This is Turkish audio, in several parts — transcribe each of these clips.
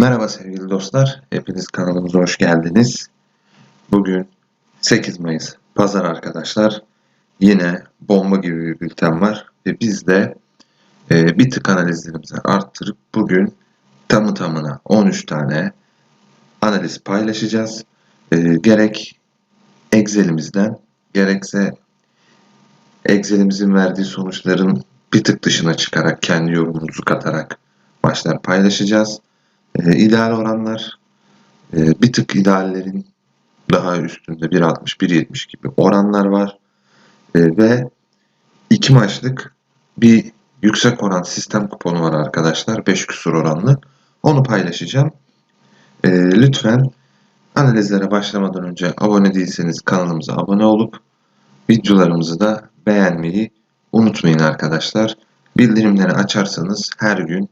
Merhaba sevgili dostlar. Hepiniz kanalımıza hoş geldiniz. Bugün 8 Mayıs Pazar arkadaşlar. Yine bomba gibi bir bülten var. Ve biz de e, bir tık analizlerimizi arttırıp bugün tamı tamına 13 tane analiz paylaşacağız. E, gerek Excel'imizden gerekse Excel'imizin verdiği sonuçların bir tık dışına çıkarak kendi yorumumuzu katarak maçlar paylaşacağız. E, ideal oranlar e, bir tık ideallerin daha üstünde 1.60-1.70 gibi oranlar var. E, ve iki maçlık bir yüksek oran sistem kuponu var arkadaşlar. 5 küsur oranlı. Onu paylaşacağım. E, lütfen analizlere başlamadan önce abone değilseniz kanalımıza abone olup videolarımızı da beğenmeyi unutmayın arkadaşlar. Bildirimleri açarsanız her gün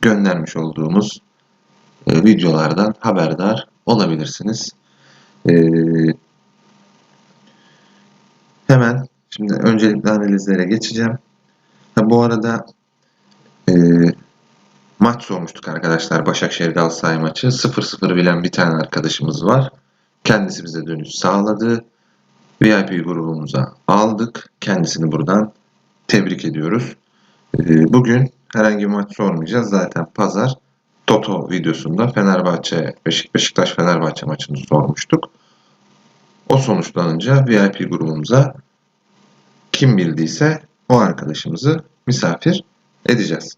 göndermiş olduğumuz e, videolardan haberdar olabilirsiniz. E, hemen şimdi öncelikle analizlere geçeceğim. Bu arada e, maç sormuştuk arkadaşlar Başakşehir Galatasaray maçı. 0-0 bilen bir tane arkadaşımız var. Kendisi bize dönüş sağladı. VIP grubumuza aldık. Kendisini buradan tebrik ediyoruz. Bugün herhangi bir maç sormayacağız. Zaten pazar Toto videosunda Fenerbahçe Beşiktaş Fenerbahçe maçını sormuştuk. O sonuçlanınca VIP grubumuza kim bildiyse o arkadaşımızı misafir edeceğiz.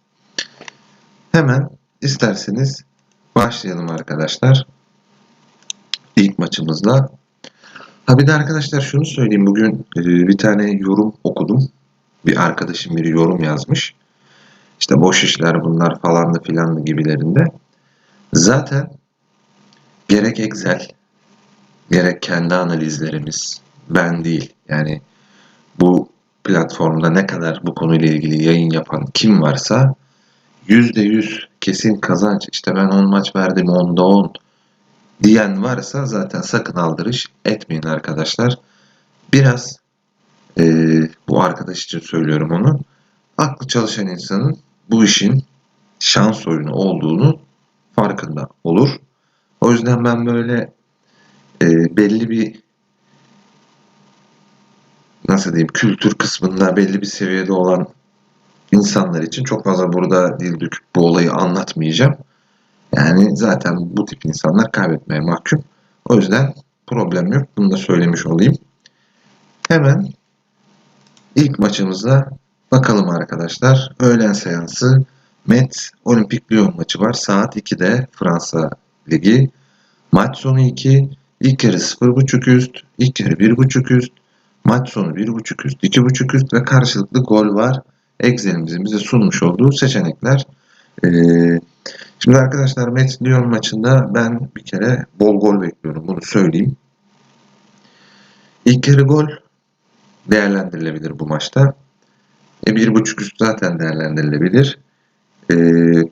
Hemen isterseniz başlayalım arkadaşlar. İlk maçımızla. Ha bir de arkadaşlar şunu söyleyeyim. Bugün e, bir tane yorum okudum. Bir arkadaşım bir yorum yazmış işte boş işler bunlar falandı filandı gibilerinde. Zaten gerek Excel gerek kendi analizlerimiz ben değil. Yani bu platformda ne kadar bu konuyla ilgili yayın yapan kim varsa %100 kesin kazanç işte ben 10 maç verdim 10'da 10 diyen varsa zaten sakın aldırış etmeyin arkadaşlar. Biraz e, bu arkadaş için söylüyorum onu. Aklı çalışan insanın bu işin şans oyunu olduğunu farkında olur. O yüzden ben böyle e, belli bir nasıl diyeyim kültür kısmında belli bir seviyede olan insanlar için çok fazla burada dil döküp bu olayı anlatmayacağım. Yani zaten bu tip insanlar kaybetmeye mahkum. O yüzden problem yok. Bunu da söylemiş olayım. Hemen ilk maçımızda Bakalım arkadaşlar. Öğlen seansı Met Olimpik Lyon maçı var. Saat 2'de Fransa Ligi. Maç sonu 2. İlk yarı 0.5 üst. ilk yarı 1.5 üst. Maç sonu 1.5 üst, 2.5 üst ve karşılıklı gol var. Excel'imizin bize sunmuş olduğu seçenekler. Ee, şimdi arkadaşlar Met Lyon maçında ben bir kere bol gol bekliyorum. Bunu söyleyeyim. İlk yarı gol değerlendirilebilir bu maçta. E, bir buçuk üst zaten değerlendirilebilir. E,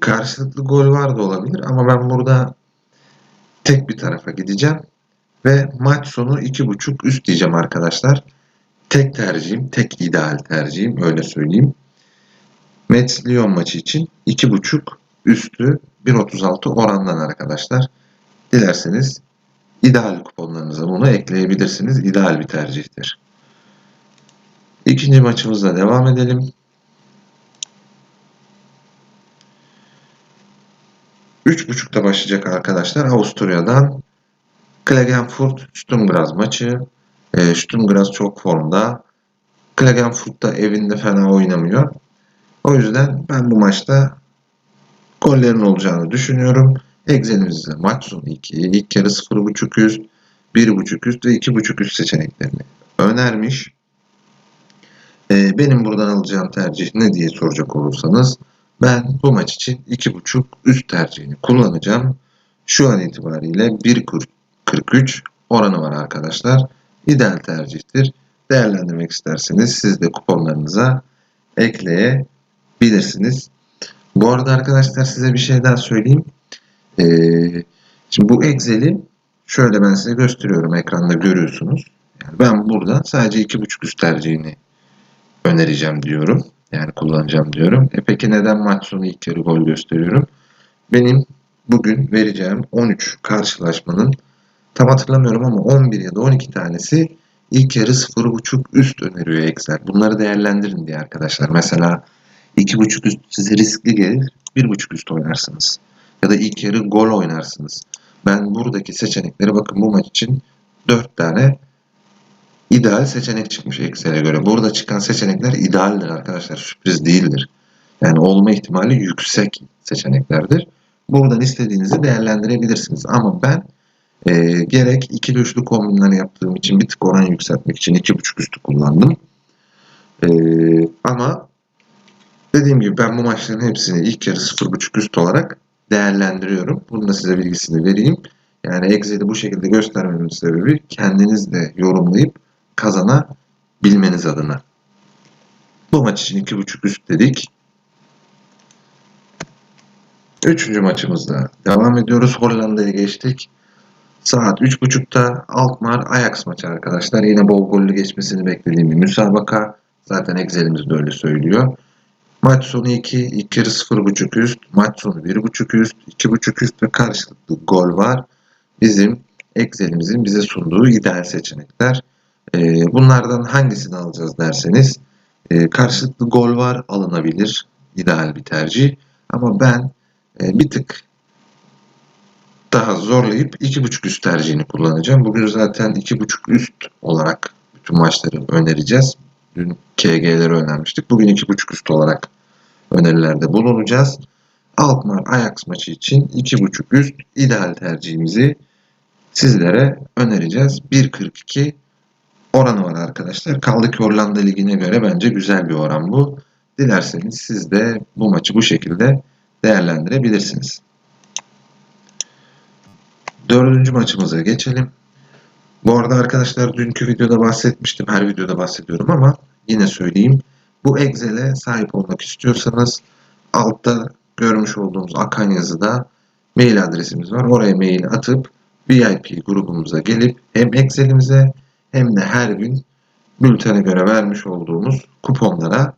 karşılıklı gol var da olabilir ama ben burada tek bir tarafa gideceğim. Ve maç sonu iki buçuk üst diyeceğim arkadaşlar. Tek tercihim, tek ideal tercihim öyle söyleyeyim. Mets Lyon maçı için iki buçuk üstü 1.36 orandan arkadaşlar. Dilerseniz ideal kuponlarınıza bunu ekleyebilirsiniz. İdeal bir tercihtir. İkinci maçımızla devam edelim. Üç buçukta başlayacak arkadaşlar. Avusturya'dan Klagenfurt Sturm maçı. E, Sturm çok formda. Klagenfurt da evinde fena oynamıyor. O yüzden ben bu maçta gollerin olacağını düşünüyorum. Excel'imizde maç sonu 2, ilk yarı 0.5 üst, 1.5 üst ve 2.5 üst seçeneklerini önermiş. E, benim buradan alacağım tercih ne diye soracak olursanız ben bu maç için 2.5 üst tercihini kullanacağım. Şu an itibariyle 1.43 oranı var arkadaşlar. İdeal tercihtir. Değerlendirmek isterseniz siz de kuponlarınıza ekleyebilirsiniz. Bu arada arkadaşlar size bir şey daha söyleyeyim. Ee, şimdi bu Excel'i şöyle ben size gösteriyorum. Ekranda görüyorsunuz. Yani ben burada sadece 2.5 üst tercihini önereceğim diyorum. Yani kullanacağım diyorum. E peki neden maç sonu ilk yarı gol gösteriyorum? Benim bugün vereceğim 13 karşılaşmanın tam hatırlamıyorum ama 11 ya da 12 tanesi ilk yarı 0.5 üst öneriyor Excel. Bunları değerlendirin diye arkadaşlar. Mesela 2.5 üst size riskli gelir. 1.5 üst oynarsınız. Ya da ilk yarı gol oynarsınız. Ben buradaki seçenekleri bakın bu maç için 4 tane ideal seçenek çıkmış Excel'e göre. Burada çıkan seçenekler idealdir arkadaşlar. Sürpriz değildir. Yani olma ihtimali yüksek seçeneklerdir. Buradan istediğinizi değerlendirebilirsiniz. Ama ben e, gerek ikili üçlü kombinler yaptığım için bir tık oran yükseltmek için 2.5 üstü kullandım. E, ama dediğim gibi ben bu maçların hepsini ilk yarı 0.5 üst olarak değerlendiriyorum. Bunu da size bilgisini vereyim. Yani Excel'i bu şekilde göstermemin sebebi kendiniz de yorumlayıp kazanabilmeniz adına. Bu maç için 2.5 üst dedik. Üçüncü maçımızda devam ediyoruz. Hollanda'ya geçtik. Saat 3.30'da Alkmaar Ajax maçı arkadaşlar. Yine bol gollü geçmesini beklediğim bir müsabaka. Zaten Excel'imiz de öyle söylüyor. Maç sonu 2, ilk yarı 0.5 üst, maç sonu 1.5 üst, 2.5 üst ve karşılıklı gol var. Bizim Excel'imizin bize sunduğu ideal seçenekler. Ee, bunlardan hangisini alacağız derseniz e, karşılıklı gol var alınabilir. ideal bir tercih. Ama ben e, bir tık daha zorlayıp 2.5 üst tercihini kullanacağım. Bugün zaten 2.5 üst olarak bütün maçları önereceğiz. Dün KG'leri önermiştik. Bugün 2.5 üst olarak önerilerde bulunacağız. Alkmaar Ajax maçı için 2.5 üst ideal tercihimizi sizlere önereceğiz. 1.42 oranı var arkadaşlar. Kaldı ki Hollanda Ligi'ne göre bence güzel bir oran bu. Dilerseniz siz de bu maçı bu şekilde değerlendirebilirsiniz. Dördüncü maçımıza geçelim. Bu arada arkadaşlar dünkü videoda bahsetmiştim. Her videoda bahsediyorum ama yine söyleyeyim. Bu Excel'e sahip olmak istiyorsanız altta görmüş olduğumuz akan yazıda mail adresimiz var. Oraya mail atıp VIP grubumuza gelip hem Excel'imize hem de her gün bültene göre vermiş olduğumuz kuponlara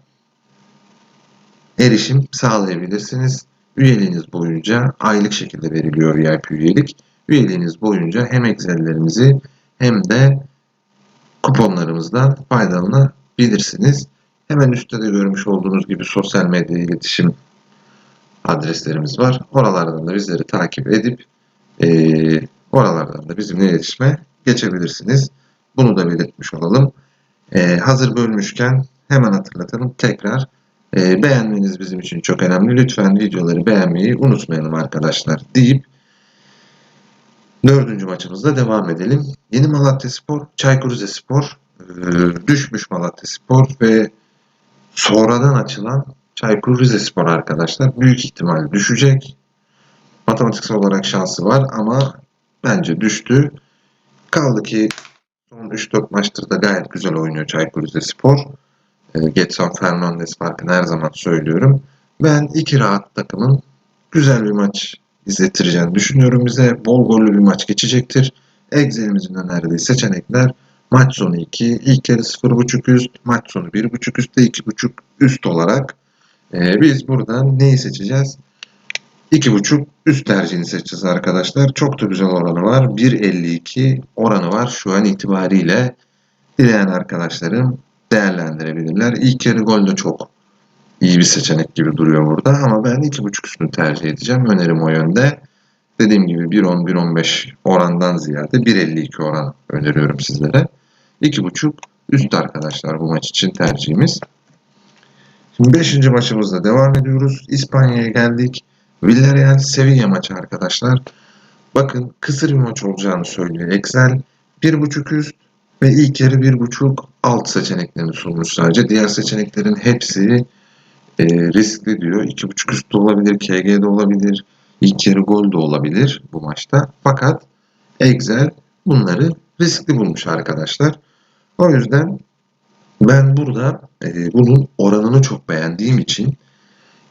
erişim sağlayabilirsiniz. Üyeliğiniz boyunca aylık şekilde veriliyor VIP üyelik. Üyeliğiniz boyunca hem Excel'lerimizi hem de kuponlarımızdan faydalanabilirsiniz. Hemen üstte de görmüş olduğunuz gibi sosyal medya iletişim adreslerimiz var. Oralardan da bizleri takip edip e, oralardan da bizimle iletişime geçebilirsiniz. Bunu da belirtmiş olalım. E, hazır bölmüşken hemen hatırlatalım tekrar. E, beğenmeniz bizim için çok önemli. Lütfen videoları beğenmeyi unutmayalım arkadaşlar deyip dördüncü maçımızda devam edelim. Yeni Malatya Spor, Çaykur Rizespor e, düşmüş Malatya Spor ve sonradan açılan Çaykur Rizespor arkadaşlar büyük ihtimal düşecek. Matematiksel olarak şansı var ama bence düştü. Kaldı ki son 3-4 maçtır da gayet güzel oynuyor Çaykur Rizespor. E, Getson Fernandes farkını her zaman söylüyorum. Ben iki rahat takımın güzel bir maç izletireceğini düşünüyorum bize. Bol gollü bir maç geçecektir. Excel'imizin önerdiği seçenekler maç sonu 2, ilk yarı 0.5 üst, maç sonu 1.5 üstte 2.5 üst olarak e, biz buradan neyi seçeceğiz? 2.5 üst tercihini seçeceğiz arkadaşlar. Çok da güzel oranı var. 1.52 oranı var şu an itibariyle. Dileyen arkadaşlarım değerlendirebilirler. İlk yarı gol de çok iyi bir seçenek gibi duruyor burada ama ben 2.5 üstünü tercih edeceğim. Önerim o yönde. Dediğim gibi 1.10-1.15 orandan ziyade 1.52 oran öneriyorum sizlere. 2.5 üst arkadaşlar bu maç için tercihimiz. Şimdi 5. maçımızda devam ediyoruz. İspanya'ya geldik. Villarreal Sevilla maçı arkadaşlar. Bakın kısır bir maç olacağını söylüyor Excel. 1.5 üst ve ilk yarı 1.5 alt seçeneklerini sunmuş sadece. Diğer seçeneklerin hepsi e, riskli diyor. 2.5 üst de olabilir, KG de olabilir, ilk yarı gol de olabilir bu maçta. Fakat Excel bunları riskli bulmuş arkadaşlar. O yüzden ben burada e, bunun oranını çok beğendiğim için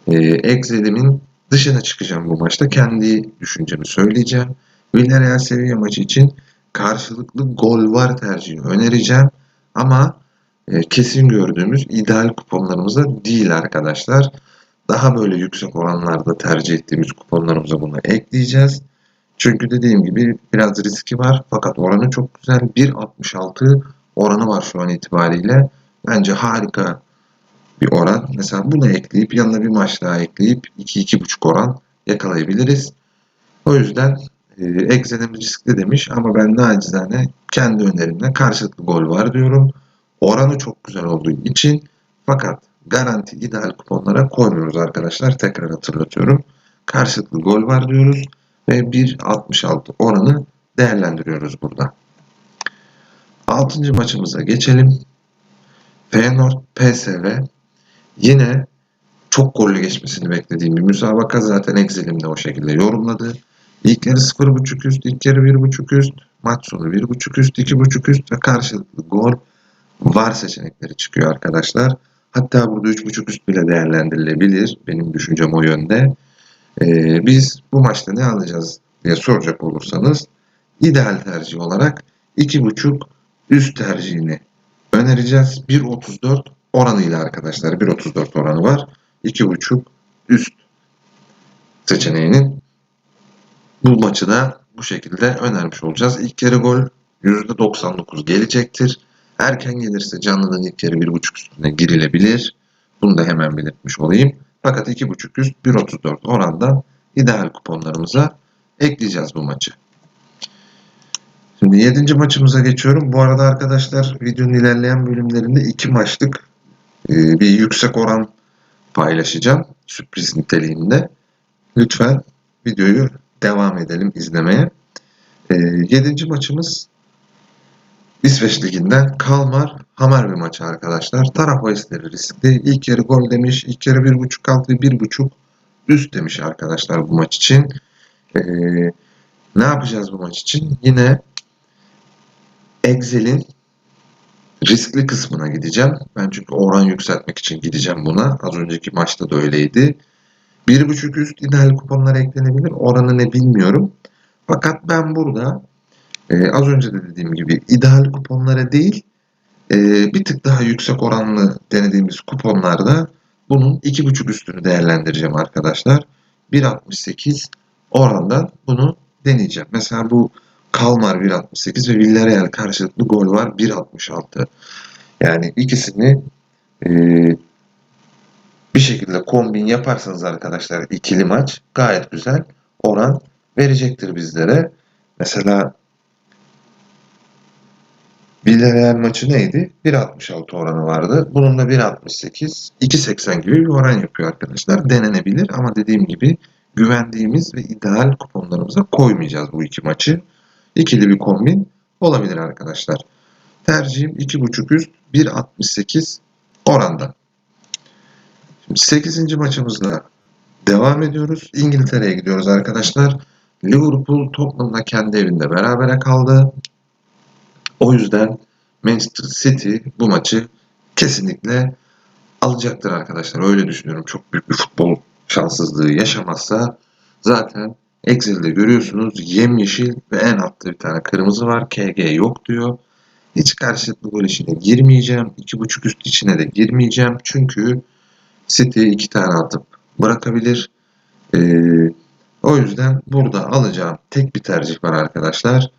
e, Excel'imin dışına çıkacağım bu maçta. Kendi düşüncemi söyleyeceğim. Villarreal Sevilla maçı için karşılıklı gol var tercihi önereceğim. Ama e, kesin gördüğümüz ideal kuponlarımızda değil arkadaşlar. daha böyle yüksek oranlarda tercih ettiğimiz kuponlarımıza bunu ekleyeceğiz. Çünkü dediğim gibi biraz riski var fakat oranı çok güzel. 1.66 oranı var şu an itibariyle. Bence harika bir oran. Mesela bunu ekleyip yanına bir maç daha ekleyip 2-2.5 oran yakalayabiliriz. O yüzden e, riskli demiş ama ben nacizane kendi önerimle karşılıklı gol var diyorum. Oranı çok güzel olduğu için fakat garanti ideal kuponlara koymuyoruz arkadaşlar. Tekrar hatırlatıyorum. Karşılıklı gol var diyoruz ve 1.66 oranı değerlendiriyoruz burada. Altıncı maçımıza geçelim. Feyenoord PSV yine çok gollü geçmesini beklediğim bir müsabaka zaten Excel'imde o şekilde yorumladı. İlk yarı 0.5 üst, ilk yarı 1.5 üst, maç sonu 1.5 üst, 2.5 üst ve karşılıklı gol var seçenekleri çıkıyor arkadaşlar. Hatta burada 3.5 üst bile değerlendirilebilir. Benim düşüncem o yönde. Ee, biz bu maçta ne alacağız diye soracak olursanız ideal tercih olarak 2.5 üst tercihini önereceğiz. 1.34 oranıyla arkadaşlar. 1.34 oranı var. 2.5 üst seçeneğinin bu maçı da bu şekilde önermiş olacağız. İlk yarı gol %99 gelecektir. Erken gelirse canlıdan ilk yarı 1.5 üstüne girilebilir. Bunu da hemen belirtmiş olayım. Fakat 2.5 üst 1.34 orandan ideal kuponlarımıza ekleyeceğiz bu maçı. Şimdi 7. maçımıza geçiyorum. Bu arada arkadaşlar videonun ilerleyen bölümlerinde iki maçlık bir yüksek oran paylaşacağım. Sürpriz niteliğinde. Lütfen videoyu devam edelim izlemeye. E, 7. maçımız İsveç Ligi'nden Kalmar Hamer bir maçı arkadaşlar. Taraf bahisleri riskli. İlk yarı gol demiş. İlk yarı 1.5 altı 1.5 üst demiş arkadaşlar bu maç için. Ee, ne yapacağız bu maç için? Yine Excel'in riskli kısmına gideceğim. Ben çünkü oran yükseltmek için gideceğim buna. Az önceki maçta da öyleydi. 1.5 üst ideal kuponlar eklenebilir. Oranı ne bilmiyorum. Fakat ben burada e, az önce de dediğim gibi ideal kuponlara değil e, bir tık daha yüksek oranlı denediğimiz kuponlarda bunun 2.5 üstünü değerlendireceğim arkadaşlar. 1.68 orandan bunu deneyeceğim. Mesela bu Kalmar 1.68 ve Villarreal karşılıklı gol var 1.66. Yani ikisini e, bir şekilde kombin yaparsanız arkadaşlar ikili maç gayet güzel oran verecektir bizlere. Mesela Villarreal maçı neydi? 1.66 oranı vardı. Bunun da 1.68, 2.80 gibi bir oran yapıyor arkadaşlar. Denenebilir ama dediğim gibi güvendiğimiz ve ideal kuponlarımıza koymayacağız bu iki maçı. İkili bir kombin olabilir arkadaşlar. Tercihim 2.5 üst 1.68 oranda. Şimdi 8. maçımızla devam ediyoruz. İngiltere'ye gidiyoruz arkadaşlar. Liverpool Tottenham'la kendi evinde berabere kaldı. O yüzden Manchester City bu maçı kesinlikle alacaktır arkadaşlar. Öyle düşünüyorum. Çok büyük bir futbol şanssızlığı yaşamazsa zaten Excel'de görüyorsunuz yemyeşil ve en altta bir tane kırmızı var. KG yok diyor. Hiç karşılıklı gol işine girmeyeceğim. 2.5 üst içine de girmeyeceğim. Çünkü City iki tane atıp bırakabilir. Ee, o yüzden burada alacağım tek bir tercih var arkadaşlar.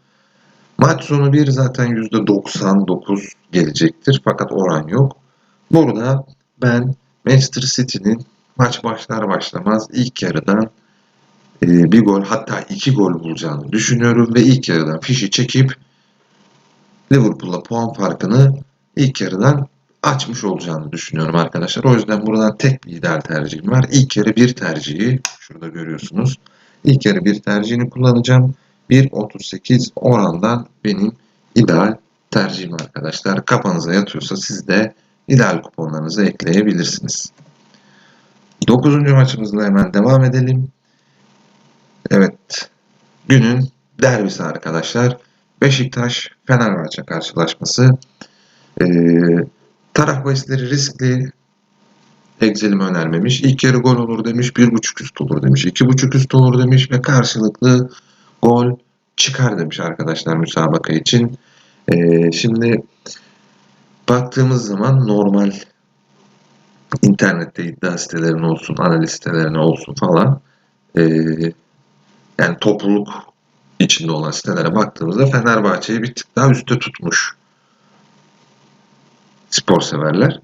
Maç sonu bir zaten %99 gelecektir fakat oran yok. Burada ben Manchester City'nin maç başlar başlamaz ilk yarıdan bir gol hatta iki gol bulacağını düşünüyorum ve ilk yarıdan fişi çekip Liverpool'la puan farkını ilk yarıdan açmış olacağını düşünüyorum arkadaşlar. O yüzden buradan tek bir ideal tercihim var. İlk yarı bir tercihi şurada görüyorsunuz. İlk yarı bir tercihini kullanacağım. 1.38 orandan benim ideal tercihim arkadaşlar. Kafanıza yatıyorsa siz de ideal kuponlarınızı ekleyebilirsiniz. 9. maçımızla hemen devam edelim. Evet. Günün derbisi arkadaşlar. Beşiktaş Fenerbahçe karşılaşması. Ee, taraf bahisleri riskli. Excel'im önermemiş. İlk yarı gol olur demiş. 1.5 üst olur demiş. 2.5 üst olur demiş ve karşılıklı gol çıkar demiş arkadaşlar müsabaka için. Ee, şimdi baktığımız zaman normal internette iddia sitelerine olsun, analiz sitelerine olsun falan e, yani topluluk içinde olan sitelere baktığımızda Fenerbahçe'yi bir tık daha üstte tutmuş spor severler.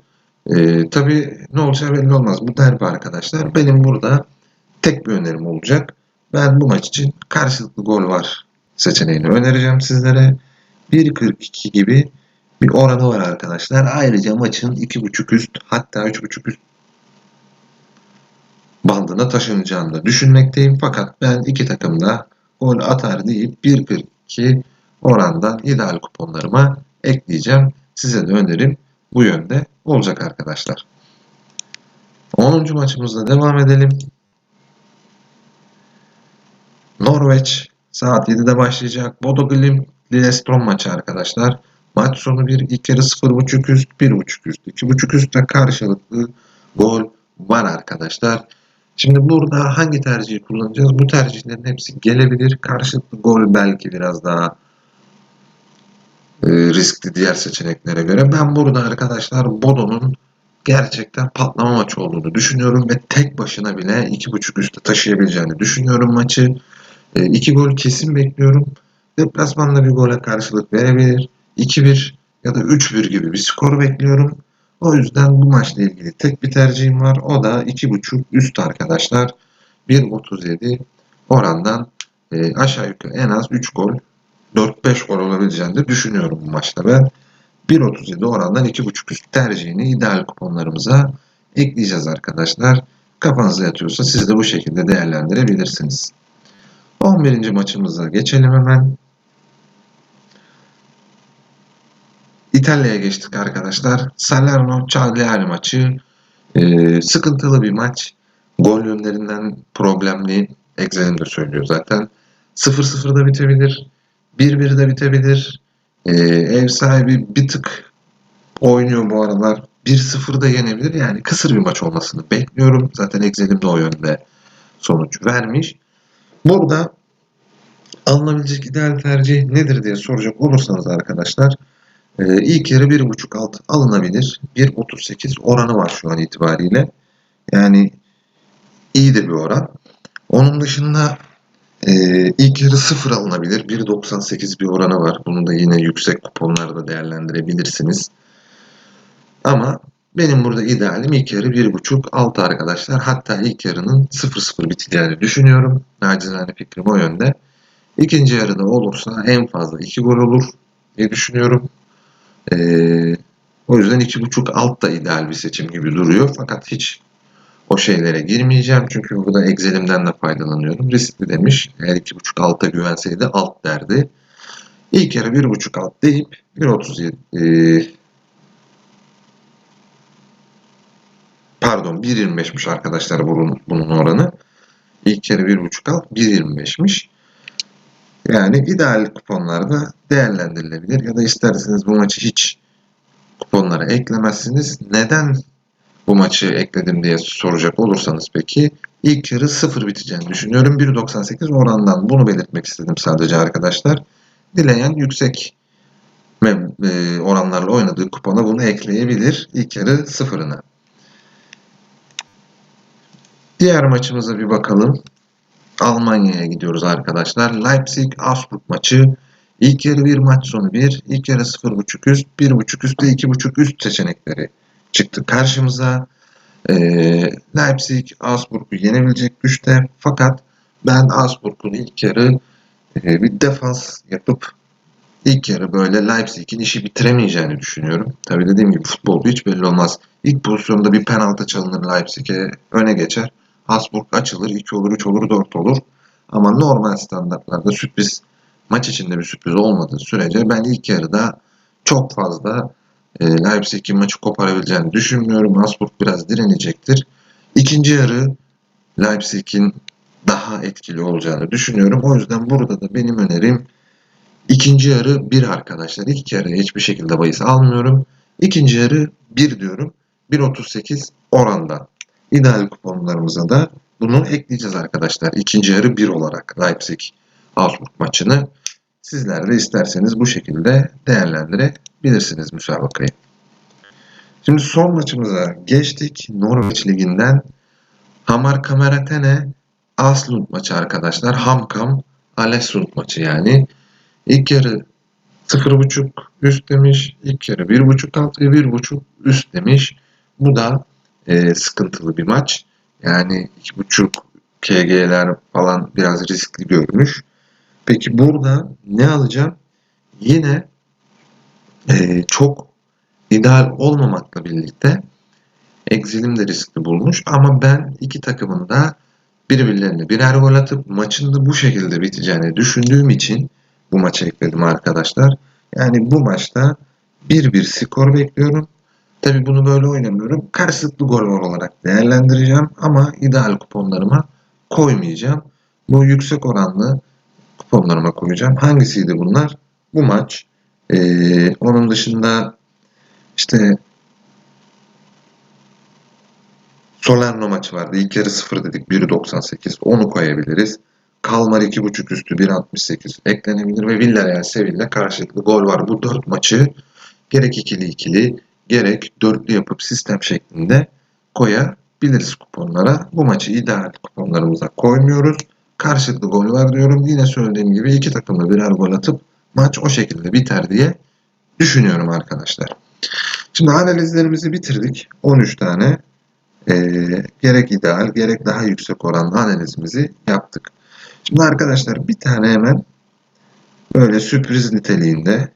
E, tabii ne olacağı belli olmaz. Bu derbi arkadaşlar. Benim burada tek bir önerim olacak. Ben bu maç için karşılıklı gol var seçeneğini önereceğim sizlere. 1.42 gibi bir oranı var arkadaşlar. Ayrıca maçın 2.5 üst hatta 3.5 üst bandına taşınacağını da düşünmekteyim. Fakat ben iki takım da gol atar deyip 1.42 orandan ideal kuponlarıma ekleyeceğim. Size de önerim bu yönde olacak arkadaşlar. 10. maçımızda devam edelim. Norveç saat 7'de başlayacak. Bodo Glimt Lillestrøm maçı arkadaşlar. Maç sonu bir ilk yarı 0.5 üst, 1.5 üst, 2.5 üstte karşılıklı gol var arkadaşlar. Şimdi burada hangi tercihi kullanacağız? Bu tercihlerin hepsi gelebilir. Karşılıklı gol belki biraz daha e, riskli diğer seçeneklere göre. Ben burada arkadaşlar Bodo'nun gerçekten patlama maçı olduğunu düşünüyorum ve tek başına bile 2.5 üstte taşıyabileceğini düşünüyorum maçı. E, iki gol kesin bekliyorum. Deplasmanda bir gole karşılık verebilir. 2-1 ya da 3-1 gibi bir skor bekliyorum. O yüzden bu maçla ilgili tek bir tercihim var. O da 2.5 üst arkadaşlar. 1.37 orandan e, aşağı yukarı en az 3 gol 4-5 gol olabileceğini de düşünüyorum bu maçta ben. 1.37 orandan 2.5 üst tercihini ideal kuponlarımıza ekleyeceğiz arkadaşlar. Kafanıza yatıyorsa siz de bu şekilde değerlendirebilirsiniz. 11. maçımıza geçelim hemen. İtalya'ya geçtik arkadaşlar. Salerno Cagliari maçı. Ee, sıkıntılı bir maç. Gol yönlerinden problemli. Excel'im de söylüyor zaten. 0-0'da bitebilir. 1-1'de bitebilir. Ee, ev sahibi bir tık oynuyor bu aralar. 1-0'da yenebilir. Yani kısır bir maç olmasını bekliyorum. Zaten Excel'im de o yönde sonuç vermiş. Burada alınabilecek ideal tercih nedir diye soracak olursanız arkadaşlar ee, ilk yarı 1.5 alt alınabilir. 1.38 oranı var şu an itibariyle. Yani iyi de bir oran. Onun dışında e, ilk yarı 0 alınabilir. 1.98 bir oranı var. Bunu da yine yüksek kuponlarda değerlendirebilirsiniz. Ama benim burada idealim ilk yarı 1.5 altı arkadaşlar. Hatta ilk yarının 0-0 biteceğini düşünüyorum. Nacizane fikrim o yönde. İkinci yarıda olursa en fazla 2 gol olur diye düşünüyorum. Ee, o yüzden 2.5 alt da ideal bir seçim gibi duruyor. Fakat hiç o şeylere girmeyeceğim. Çünkü burada Excel'imden de faydalanıyorum. Riskli demiş. Eğer 2.5 alta güvenseydi alt derdi. İlk yarı 1.5 alt deyip 1.37 e, pardon 1.25'miş arkadaşlar bunun, bunun oranı. İlk yarı 1.5 alt 1.25'miş. Yani ideal kuponlarda değerlendirilebilir ya da isterseniz bu maçı hiç kuponlara eklemezsiniz. Neden bu maçı ekledim diye soracak olursanız peki ilk yarı sıfır biteceğini düşünüyorum. 1.98 orandan bunu belirtmek istedim sadece arkadaşlar. Dileyen yüksek e, oranlarla oynadığı kupona bunu ekleyebilir. İlk yarı sıfırına. Diğer maçımıza bir bakalım. Almanya'ya gidiyoruz arkadaşlar. Leipzig-Augsburg maçı. İlk yarı bir maç sonu bir. İlk yarı 0.5 üst, 1.5 üst ve 2.5 üst seçenekleri çıktı karşımıza. Ee, Leipzig Augsburg'u yenebilecek güçte. Fakat ben Augsburg'un ilk yarı e, bir defans yapıp ilk yarı böyle Leipzig'in işi bitiremeyeceğini düşünüyorum. Tabii dediğim gibi futbol hiç belli olmaz. İlk pozisyonda bir penaltı çalınır Leipzig'e öne geçer. Habsburg açılır, 2 olur, 3 olur, 4 olur. Ama normal standartlarda sürpriz, maç içinde bir sürpriz olmadığı sürece ben ilk yarıda çok fazla e, Leipzig'in maçı koparabileceğini düşünmüyorum. Habsburg biraz direnecektir. İkinci yarı Leipzig'in daha etkili olacağını düşünüyorum. O yüzden burada da benim önerim ikinci yarı 1 arkadaşlar. İlk yarı hiçbir şekilde bahis almıyorum. İkinci yarı 1 diyorum. 1.38 oranda. İdeal kuponlarımıza da bunu ekleyeceğiz arkadaşlar. İkinci yarı 1 olarak Leipzig Augsburg maçını sizler de isterseniz bu şekilde değerlendirebilirsiniz müsabakayı. Şimdi son maçımıza geçtik. Norveç Ligi'nden Hamar Kameratene Aslund maçı arkadaşlar. Hamkam Alesund maçı yani. İlk yarı 0.5 üst demiş. İlk yarı 1.5 alt ve 1.5 üst demiş. Bu da e, sıkıntılı bir maç. Yani 2.5 KG'ler falan biraz riskli görmüş. Peki burada ne alacağım? Yine e, çok ideal olmamakla birlikte Exil'im de riskli bulmuş ama ben iki takımın da birbirlerine birer gol atıp maçın da bu şekilde biteceğini düşündüğüm için bu maça ekledim arkadaşlar. Yani bu maçta 1-1 skor bekliyorum. Tabi bunu böyle oynamıyorum. Karşılıklı gol olarak değerlendireceğim ama ideal kuponlarıma koymayacağım. Bu yüksek oranlı kuponlarıma koyacağım. Hangisiydi bunlar? Bu maç. Ee, onun dışında işte Solerno maçı vardı. İlk yarı 0 dedik. 1.98. Onu koyabiliriz. Kalmar 2.5 üstü 1.68 eklenebilir ve Villarreal Sevilla karşılıklı gol var. Bu 4 maçı gerek ikili ikili gerek dörtlü yapıp sistem şeklinde koyabiliriz kuponlara. Bu maçı ideal kuponlarımıza koymuyoruz. Karşılıklı gol var diyorum. Yine söylediğim gibi iki takımda birer gol atıp maç o şekilde biter diye düşünüyorum arkadaşlar. Şimdi analizlerimizi bitirdik. 13 tane e, gerek ideal gerek daha yüksek oranlı analizimizi yaptık. Şimdi arkadaşlar bir tane hemen böyle sürpriz niteliğinde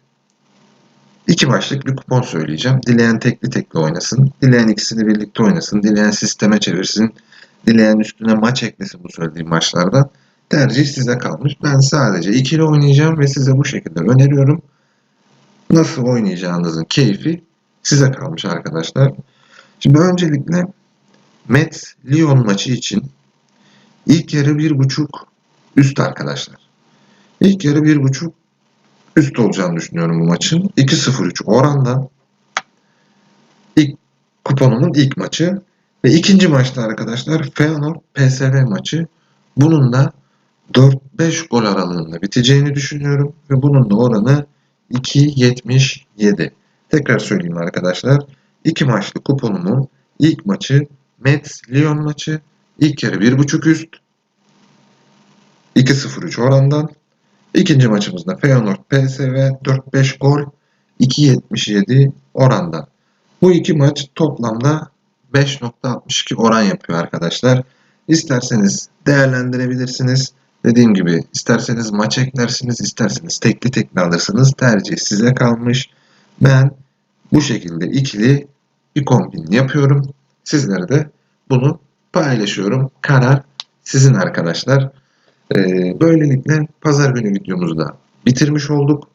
iki başlık bir kupon söyleyeceğim. Dileyen tekli tekli oynasın. Dileyen ikisini birlikte oynasın. Dileyen sisteme çevirsin. Dileyen üstüne maç eklesin bu söylediğim maçlardan. Tercih size kalmış. Ben sadece ikili oynayacağım ve size bu şekilde öneriyorum. Nasıl oynayacağınızın keyfi size kalmış arkadaşlar. Şimdi öncelikle Metz Lyon maçı için ilk yarı bir buçuk üst arkadaşlar. İlk yarı bir buçuk üst olacağını düşünüyorum bu maçın. 2-0-3 oranda ilk kuponumun ilk maçı ve ikinci maçta arkadaşlar Feyenoord PSV maçı. Bunun da 4-5 gol aralığında biteceğini düşünüyorum ve bunun da oranı 2.77. Tekrar söyleyeyim arkadaşlar. İki maçlı kuponumun ilk maçı Metz Lyon maçı. İlk yarı 1.5 üst. 2-0-3 orandan. İkinci maçımızda Feyenoord PSV 4-5 gol 2.77 orandan. Bu iki maç toplamda 5.62 oran yapıyor arkadaşlar. İsterseniz değerlendirebilirsiniz. Dediğim gibi isterseniz maç eklersiniz, isterseniz tekli tekli alırsınız. Tercih size kalmış. Ben bu şekilde ikili bir kombin yapıyorum. Sizlere de bunu paylaşıyorum. Karar sizin arkadaşlar. Ee, böylelikle pazar günü videomuzu da bitirmiş olduk.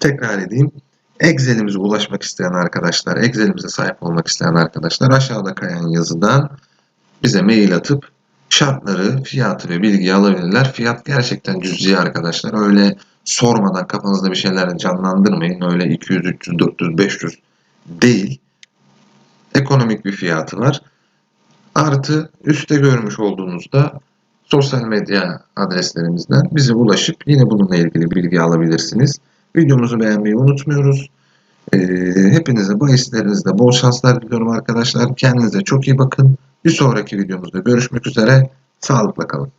Tekrar edeyim. Excel'imize ulaşmak isteyen arkadaşlar, Excel'imize sahip olmak isteyen arkadaşlar aşağıda kayan yazıdan bize mail atıp şartları, fiyatı ve bilgiyi alabilirler. Fiyat gerçekten cüzi arkadaşlar. Öyle sormadan kafanızda bir şeyler canlandırmayın. Öyle 200, 300, 400, 500 değil. Ekonomik bir fiyatı var. Artı üstte görmüş olduğunuzda sosyal medya adreslerimizden bize ulaşıp yine bununla ilgili bilgi alabilirsiniz. Videomuzu beğenmeyi unutmuyoruz. Ee, hepinize bu hislerinizde bol şanslar diliyorum arkadaşlar. Kendinize çok iyi bakın. Bir sonraki videomuzda görüşmek üzere. Sağlıkla kalın.